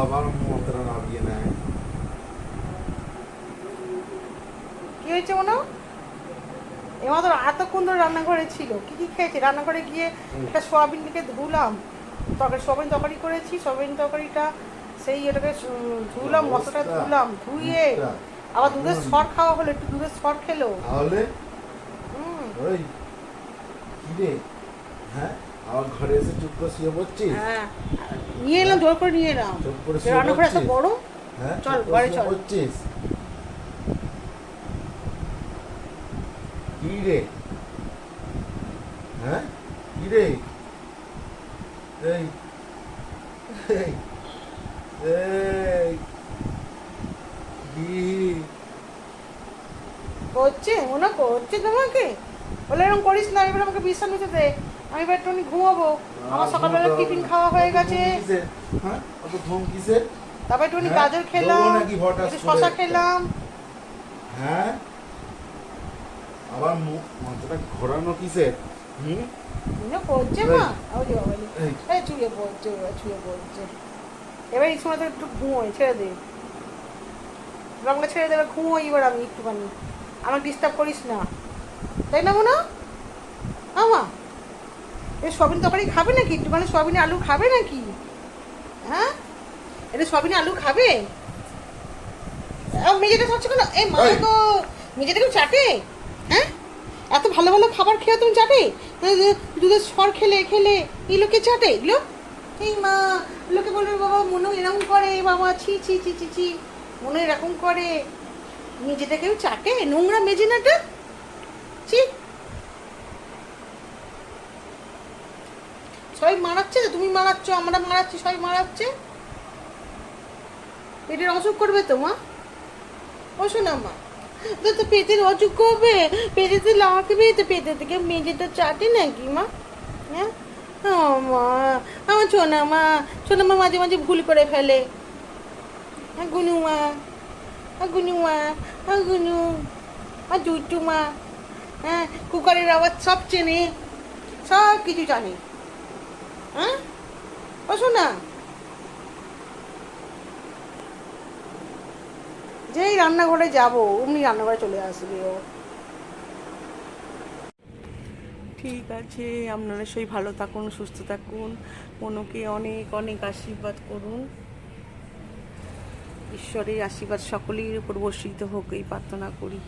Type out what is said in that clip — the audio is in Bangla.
আবার নেয় কি হয়েছে মনে? এমাত্র এতক্ষণ ধরে রান্নাঘরে ছিল। কি কি খেয়েছি? রান্নাঘরে গিয়ে একটা সোয়াবিন থেকে ধুলাম। তরকারি সোয়াবিন তরকারি করেছি। সোয়াবিন তরকারিটা সেই এটাকে ধুলাম মশলাটা ধুলাম ধুয়ে আবার দুধের সর খাওয়া হলো একটু দুধের সর খেলো। তাহলে? হুম ওই কি রে? হ্যাঁ? আমার ঘরে এসে চুপ করে শুয়ে পড়ছিস? হ্যাঁ। নিয়ে এলাম জোর করে নিয়ে এলাম। চুপ করে শুয়ে বড়? হ্যাঁ চল, ঘরে চল। পড়ছিস? কি রে? হ্যাঁ? কি রে? এই এই এই করছে? মনে করছে তোমাকে? বলে এরকম করিস না এবার আমাকে বিশ্রাম নিতে দে। আমি এবার একটু ঘুমাবো। আমার সকালবেলা টিফিন খাওয়া হয়ে গেছে। হ্যাঁ? অত ঘুম কিসের তারপর একটুখানি হ্যাঁ? গাজর খেলাম। একটু শশা খেলাম। হ্যাঁ? আবার মুখ মাথাটা ঘোরানো কিসের হুম? করছে এই। ওই যে বাবা রে। এই। এই চুয়ে পড়ছে এবার চুয়ে পড়ছে। এবার এই সময় তো একটু ঘুমোই ছেড়ে দে। রঙটা ছেড়ে দেবে ঘুমোই এবার আমি একটুখানি। আমাকে ডিস্টার্ব করিস না। তাই না মনে? আমা এই সবিন তরকারি খাবে নাকি? একটুখানি সবিনে আলু খাবে নাকি? হ্যাঁ? এটা সবিনে আলু খাবে? মেজেটা খাচ্ছে কেন? এই মা। গো মেজেটা কেউ চাটে? হ্যাঁ? এত ভালো ভালো খাবার খেয়ে তুমি চাটে? দুধের সর খেলে খেলে এই লোকে চাটে? এগুলো এই মা লোকে বলবে বাবা মনে এরকম করে বাবা ছি ছি ছি ছি ছি মনে এরকম করে। মেজেটা কেউ চাটে? নোংরা মেজে না ছি। সবাই মারাচ্ছে তুমি মারাচ্ছ, আমরা মারাচ্ছি, সবাই মারাচ্ছে? পেটের অসুখ করবে তো, মা? ও শোনা মা। তো তো পেটের অসুখ করবে? পেটে তো লাগবে তো, পেটে থেকে মেঝেটা চাটে নাকি, মা? হ্যাঁ? মা। আমার ছোনা মা। ছোনা মা মাঝে মাঝে ভুল করে ফেলে। হ্যাঁ গুনু, মা। হ্যাঁ গুনু, মা। হ্যাঁ গুনু। হ্যাঁ জুটু মা। হ্যাঁ কুকারের আওয়াজ সব চেনে। সব কিছু জানে। হ্যাঁ? ও যেই রান্নাঘরে যাব, অমনি রান্নাঘরে চলে আসবে ও। ঠিক আছে, আপনারা সেই ভালো থাকুন, সুস্থ থাকুন। মনকে অনেক অনেক আশীর্বাদ করুন। ঈশ্বরের আশীর্বাদ সকলের উপর বর্ষিত হোক, এই প্রার্থনা করি।